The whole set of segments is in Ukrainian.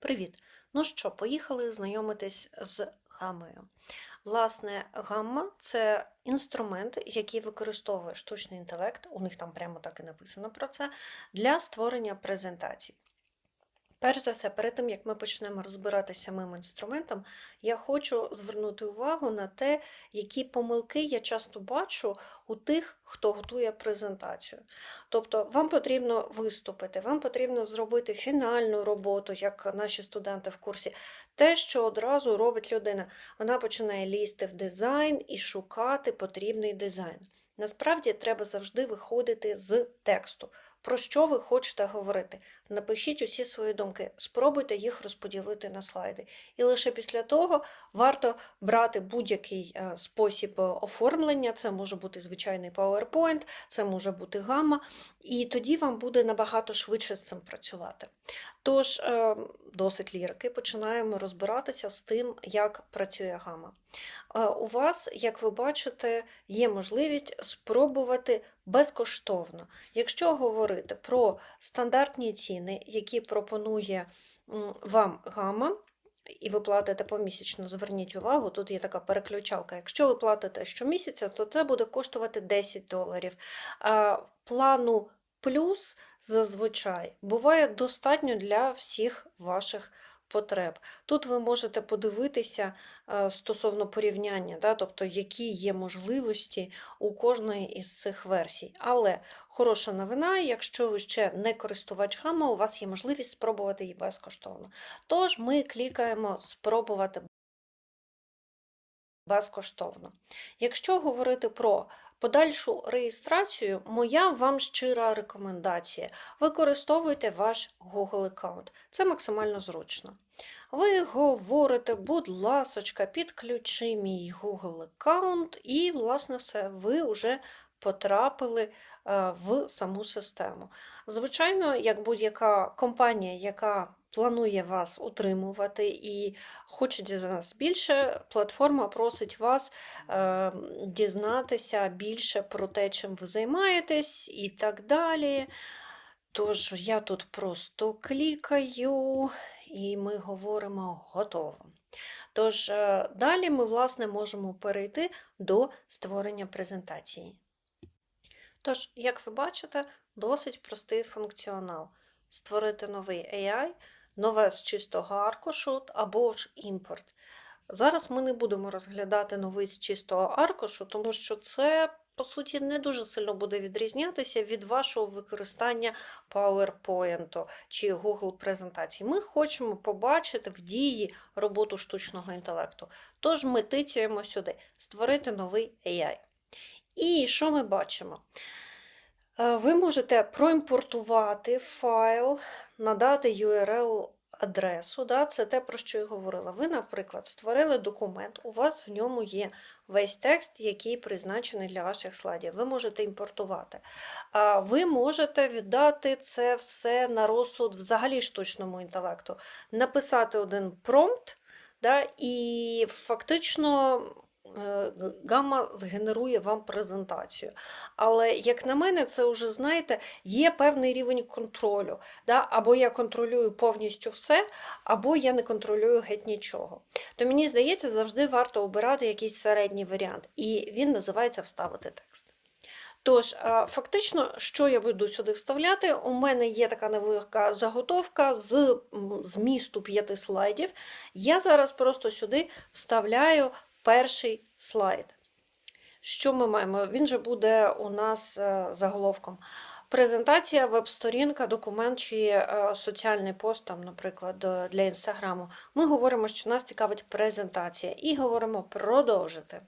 Привіт! Ну що, поїхали знайомитись з гаммою. Власне, гамма це інструмент, який використовує штучний інтелект, у них там прямо так і написано про це, для створення презентацій. Перш за все, перед тим як ми почнемо розбиратися самим інструментом, я хочу звернути увагу на те, які помилки я часто бачу у тих, хто готує презентацію. Тобто, вам потрібно виступити, вам потрібно зробити фінальну роботу, як наші студенти в курсі. Те, що одразу робить людина, вона починає лізти в дизайн і шукати потрібний дизайн. Насправді треба завжди виходити з тексту. Про що ви хочете говорити? Напишіть усі свої думки, спробуйте їх розподілити на слайди. І лише після того варто брати будь-який е, спосіб е, оформлення. Це може бути звичайний PowerPoint, це може бути гамма, і тоді вам буде набагато швидше з цим працювати. Тож, е, досить лірики, починаємо розбиратися з тим, як працює гамма. У вас, як ви бачите, є можливість спробувати безкоштовно. Якщо говорити про стандартні ціни, які пропонує вам гама, і ви платите помісячно, зверніть увагу, тут є така переключалка. Якщо ви платите щомісяця, то це буде коштувати 10 доларів. Плану плюс зазвичай буває достатньо для всіх ваших потреб. Тут ви можете подивитися е, стосовно порівняння, да, тобто які є можливості у кожної із цих версій. Але хороша новина, якщо ви ще не користувач гамма, у вас є можливість спробувати її безкоштовно. Тож ми клікаємо спробувати безкоштовно. Якщо говорити про подальшу реєстрацію, моя вам щира рекомендація. Використовуйте ваш Google аккаунт. Це максимально зручно. Ви говорите, будь ласочка, підключи мій Google аккаунт, і, власне, все, ви вже потрапили е, в саму систему. Звичайно, як будь-яка компанія, яка планує вас утримувати і хоче дізнатися більше, платформа просить вас е, дізнатися більше про те, чим ви займаєтесь, і так далі. Тож я тут просто клікаю, і ми говоримо готово. Тож, е, далі ми, власне, можемо перейти до створення презентації. Тож, як ви бачите, досить простий функціонал. Створити новий AI, нове з чистого аркушу або ж імпорт. Зараз ми не будемо розглядати новий з чистого аркушу, тому що це, по суті, не дуже сильно буде відрізнятися від вашого використання PowerPoint чи Google презентацій. Ми хочемо побачити в дії роботу штучного інтелекту. Тож ми тицяємо сюди створити новий AI. І що ми бачимо? Е, ви можете проімпортувати файл, надати URL адресу, да, це те, про що я говорила. Ви, наприклад, створили документ, у вас в ньому є весь текст, який призначений для ваших слайдів. Ви можете імпортувати. Ви можете віддати це все на розсуд взагалі штучному інтелекту, написати один промпт, да, і фактично. Е, гамма згенерує вам презентацію. Але, як на мене, це вже, знаєте, є певний рівень контролю. Да? Або я контролюю повністю все, або я не контролюю геть нічого. То мені здається, завжди варто обирати якийсь середній варіант, і він називається вставити текст. Тож, фактично, що я буду сюди вставляти? У мене є така невелика заготовка з змісту п'яти слайдів. Я зараз просто сюди вставляю перший слайд. Що ми маємо? Він же буде у нас е, заголовком. Презентація, веб-сторінка, документ чи е, соціальний пост, там, наприклад, для інстаграму. Ми говоримо, що нас цікавить презентація, і говоримо продовжити.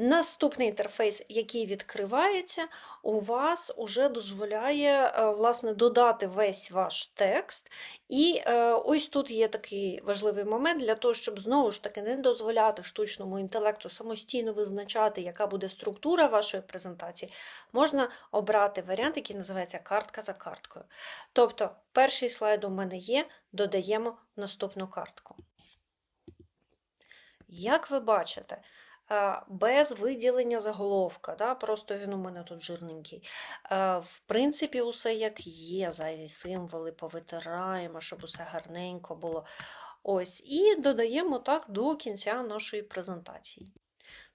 Наступний інтерфейс, який відкривається, у вас уже дозволяє е, власне, додати весь ваш текст. І е, ось тут є такий важливий момент для того, щоб знову ж таки не дозволяти штучному інтелекту самостійно визначати, яка буде структура вашої презентації, можна обрати варіант, який називається картка за карткою. Тобто, перший слайд у мене є, додаємо наступну картку. Як ви бачите, без виділення заголовка. Да? Просто він у мене тут жирненький. Е, В принципі, усе як є, зайві символи повитираємо, щоб усе гарненько було. Ось, і додаємо так до кінця нашої презентації.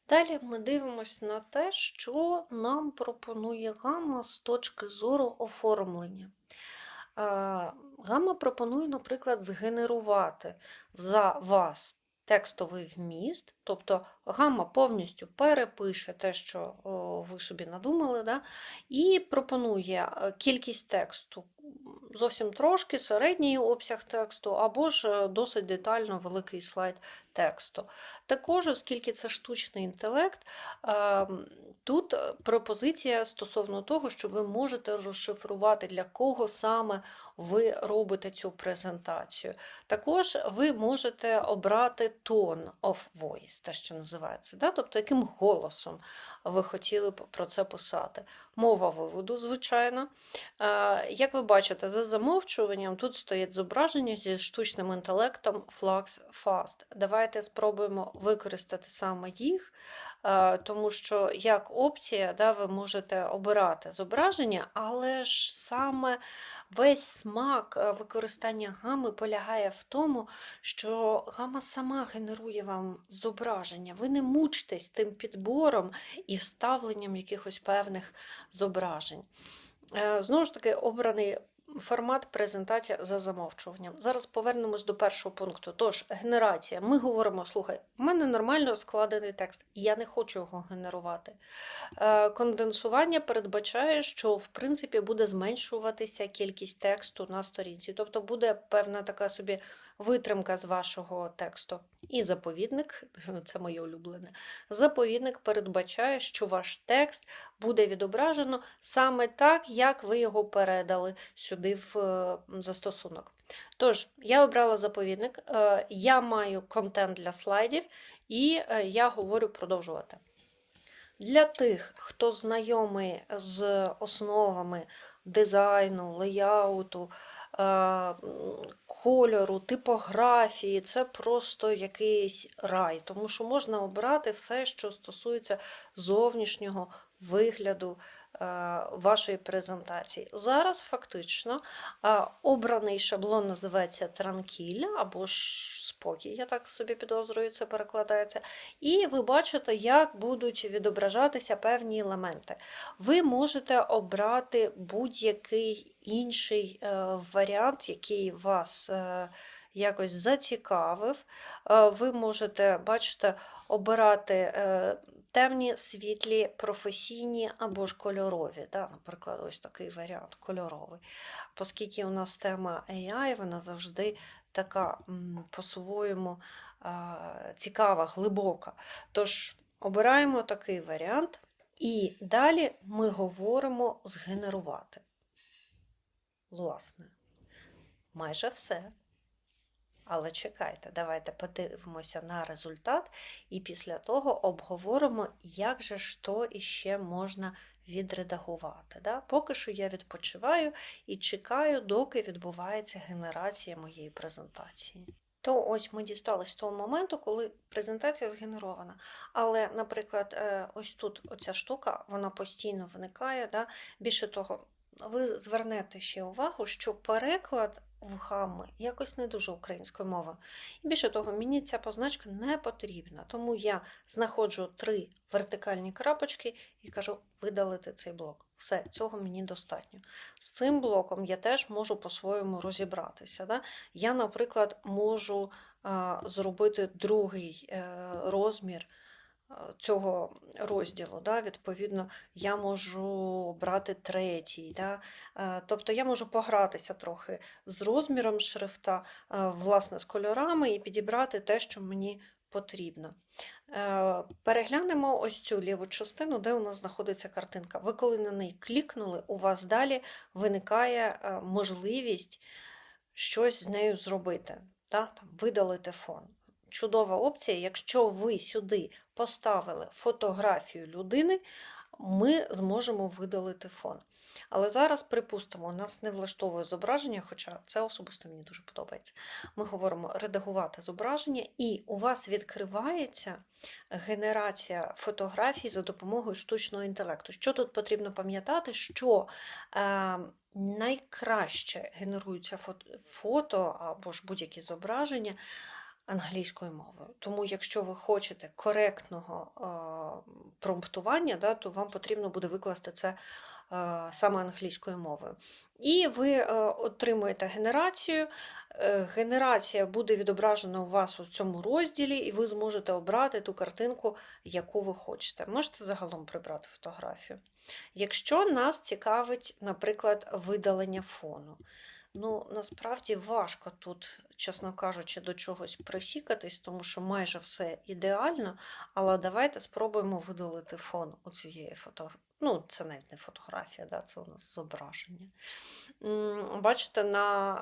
Далі ми дивимося на те, що нам пропонує гама з точки зору оформлення. Е, Гама пропонує, наприклад, згенерувати за вас текстовий вміст, тобто гама повністю перепише те, що ви собі надумали, да? і пропонує е, кількість тексту зовсім трошки, середній обсяг тексту, або ж е, досить детально великий слайд тексту. Також, оскільки це штучний інтелект, е, тут пропозиція стосовно того, що ви можете розшифрувати, для кого саме ви робите цю презентацію. Також ви можете обрати tone of voice, те, що називається, да? тобто яким голосом ви хотіли б про це писати. Мова виводу, звичайно. Е, Як ви бачите, за замовчуванням тут стоїть зображення зі штучним інтелектом Flux Fast. Давайте спробуємо використати саме їх, е, тому що як опція да, ви можете обирати зображення, але ж саме весь смак е, використання гами полягає в тому, що гама сама генерує вам зображення. Ви не мучтесь тим підбором і вставленням якихось певних зображень. Е, Знову ж таки, обраний формат презентація за замовчуванням. Зараз повернемось до першого пункту. Тож, генерація. Ми говоримо: слухай, в мене нормально складений текст, я не хочу його генерувати. Е, Конденсування передбачає, що в принципі буде зменшуватися кількість тексту на сторінці, тобто буде певна така собі витримка з вашого тексту. І заповідник, це моє улюблене, заповідник передбачає, що ваш текст буде відображено саме так, як ви його передали сюди в е, застосунок. Тож, я обрала заповідник, е, я маю контент для слайдів, і е, я говорю продовжувати. Для тих, хто знайомий з основами дизайну, леяуту, кольору, типографії, це просто якийсь рай, тому що можна обрати все, що стосується зовнішнього вигляду вашої презентації. Зараз фактично е, обраний шаблон називається Транкіль або ж спокій, я так собі підозрюю, це перекладається. І ви бачите, як будуть відображатися певні елементи. Ви можете обрати будь-який інший е, варіант, який вас е, якось зацікавив. Е, Ви можете, бачите, обирати е, темні, світлі, професійні або ж кольорові. Да? Наприклад, ось такий варіант кольоровий. Оскільки у нас тема AI, вона завжди така по-своєму е, цікава, глибока. Тож обираємо такий варіант, і далі ми говоримо згенерувати. Власне, майже все. Але чекайте, давайте подивимося на результат, і після того обговоримо, як же то іще можна відредагувати. Да? Поки що я відпочиваю і чекаю, доки відбувається генерація моєї презентації. То ось ми дістались того моменту, коли презентація згенерована. Але, наприклад, е, ось тут оця штука, вона постійно виникає. Да? Більше того, ви звернете ще увагу, що переклад в гамми якось не дуже українською мовою. І більше того, мені ця позначка не потрібна, тому я знаходжу три вертикальні крапочки і кажу видалити цей блок. Все, цього мені достатньо. З цим блоком я теж можу по-своєму розібратися. Да? Я, наприклад, можу а, зробити другий е, розмір цього розділу. Да? Відповідно, я можу обрати третій. Да? Е, Тобто я можу погратися трохи з розміром шрифта, е, власне, з кольорами і підібрати те, що мені потрібно. Е, Переглянемо ось цю ліву частину, де у нас знаходиться картинка. Ви коли на неї клікнули, у вас далі виникає можливість щось з нею зробити, да? Там, видалити фон чудова опція, якщо ви сюди поставили фотографію людини, ми зможемо видалити фон. Але зараз, припустимо, нас не влаштовує зображення, хоча це особисто мені дуже подобається. Ми говоримо редагувати зображення, і у вас відкривається генерація фотографій за допомогою штучного інтелекту. Що тут потрібно пам'ятати? Що е, найкраще генеруються фото, або ж будь-які зображення англійською мовою. Тому, якщо ви хочете коректного е, промптування, да, то вам потрібно буде викласти це е, саме англійською мовою. І ви е, отримуєте генерацію. Генерація буде відображена у вас у цьому розділі, і ви зможете обрати ту картинку, яку ви хочете. Можете загалом прибрати фотографію. Якщо нас цікавить, наприклад, видалення фону. Ну, насправді важко тут, чесно кажучи, до чогось присікатись, тому що майже все ідеально. Але давайте спробуємо видалити фон у цієї фотографії. Ну, це навіть не фотографія, да, це у нас зображення. Бачите, на.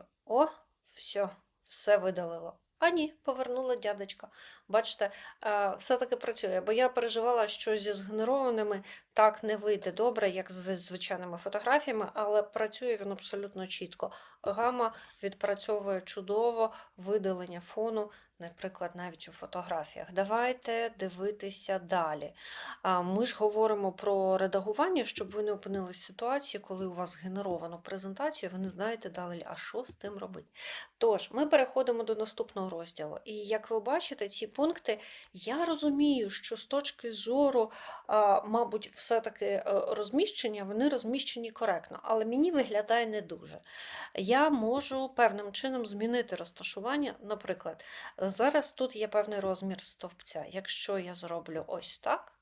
е, О, все, все видалило. А ні, повернула дядечка. Бачите, е, все-таки працює, бо я переживала, що зі згенерованими так не вийде добре, як з звичайними фотографіями, але працює він абсолютно чітко. Гама відпрацьовує чудово видалення фону, наприклад, навіть у фотографіях. Давайте дивитися далі. Ми ж говоримо про редагування, щоб ви не опинилися в ситуації, коли у вас генеровано презентацію, ви не знаєте далі, а що з тим робити. Тож, ми переходимо до наступного розділу. І як ви бачите, ці пункти, я розумію, що з точки зору, мабуть, все-таки е, розміщення, вони розміщені коректно, але мені виглядає не дуже. Я можу певним чином змінити розташування. Наприклад, зараз тут є певний розмір стовпця. Якщо я зроблю ось так,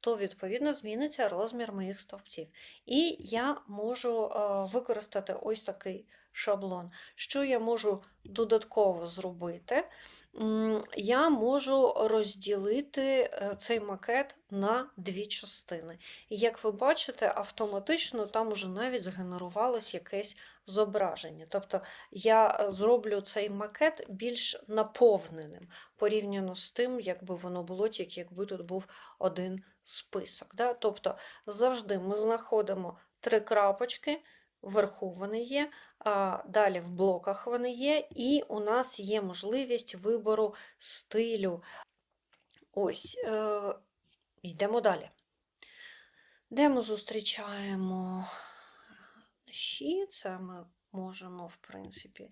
то відповідно зміниться розмір моїх стовпців. І я можу е, використати ось такий шаблон. Що я можу додатково зробити? Я можу розділити е, цей макет на дві частини. І як ви бачите, автоматично там уже навіть згенерувалось якесь зображення. Тобто я е, зроблю цей макет більш наповненим порівняно з тим, якби воно було тільки якби тут був один список. Да? Тобто завжди ми знаходимо три крапочки, вверху вони є, а далі в блоках вони є, і у нас є можливість вибору стилю. Ось, е, йдемо далі. Де ми зустрічаємо щі, це ми можемо, в принципі,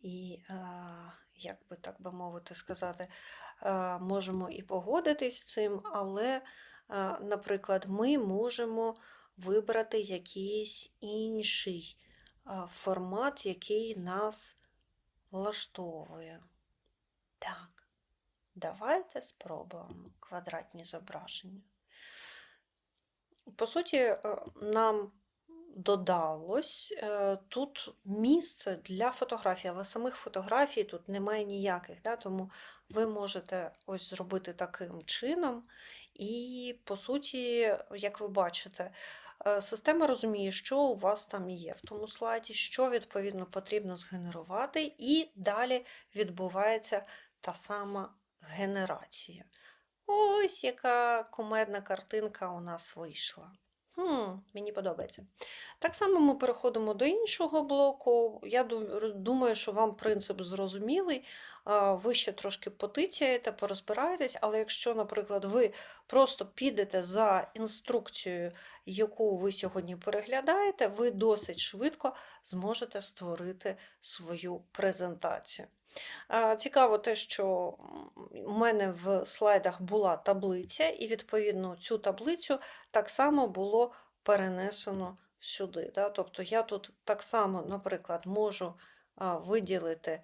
і, як би так би мовити сказати, можемо і погодитись з цим, але, наприклад, ми можемо вибрати якийсь інший формат, який нас влаштовує. Так, давайте спробуємо квадратні зображення. По суті, е, нам додалось е, тут місце для фотографій, але самих фотографій тут немає ніяких, да? тому ви можете ось зробити таким чином. І, по суті, як ви бачите, е, система розуміє, що у вас там є в тому слайді, що відповідно потрібно згенерувати, і далі відбувається та сама генерація. Ось яка кумедна картинка у нас вийшла. Хм, мені подобається. Так само ми переходимо до іншого блоку. Я думаю, що вам принцип зрозумілий. Ви ще трошки потицяєте, порозбираєтесь, але якщо, наприклад, ви просто підете за інструкцією, яку ви сьогодні переглядаєте, ви досить швидко зможете створити свою презентацію. А, Цікаво те, що у мене в слайдах була таблиця, і відповідно цю таблицю так само було перенесено сюди. Да? Тобто я тут так само, наприклад, можу виділити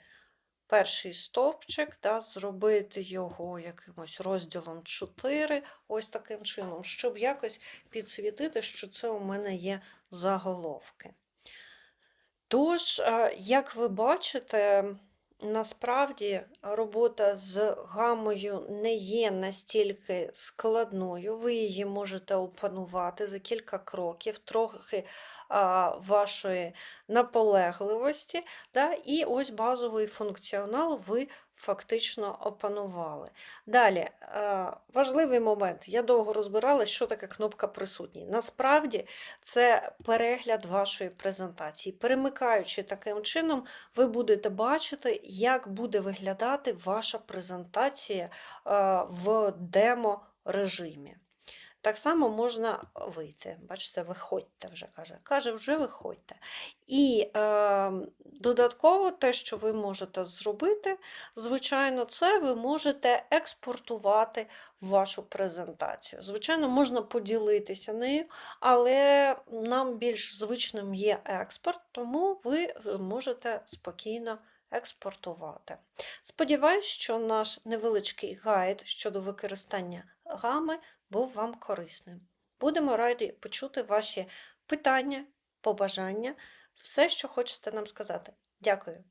перший стовпчик, да, зробити його якимось розділом 4, ось таким чином, щоб якось підсвітити, що це у мене є заголовки. Тож, е, як ви бачите, насправді робота з гамою не є настільки складною. Ви її можете опанувати за кілька кроків, трохи а, вашої наполегливості. Да? І ось базовий функціонал ви фактично опанували. Далі, е, важливий момент. Я довго розбиралась, що таке кнопка присутній. Насправді, це перегляд вашої презентації. Перемикаючи таким чином, ви будете бачити, як буде виглядати ваша презентація е, в демо-режимі. Так само можна вийти. Бачите, виходьте вже каже. Каже, вже виходьте. І е, додатково те, що ви можете зробити, звичайно, це ви можете експортувати вашу презентацію. Звичайно, можна поділитися нею, але нам більш звичним є експорт, тому ви можете спокійно експортувати. Сподіваюсь, що наш невеличкий гайд щодо використання гами був вам корисним. Будемо раді почути ваші питання, побажання, все, що хочете нам сказати. Дякую.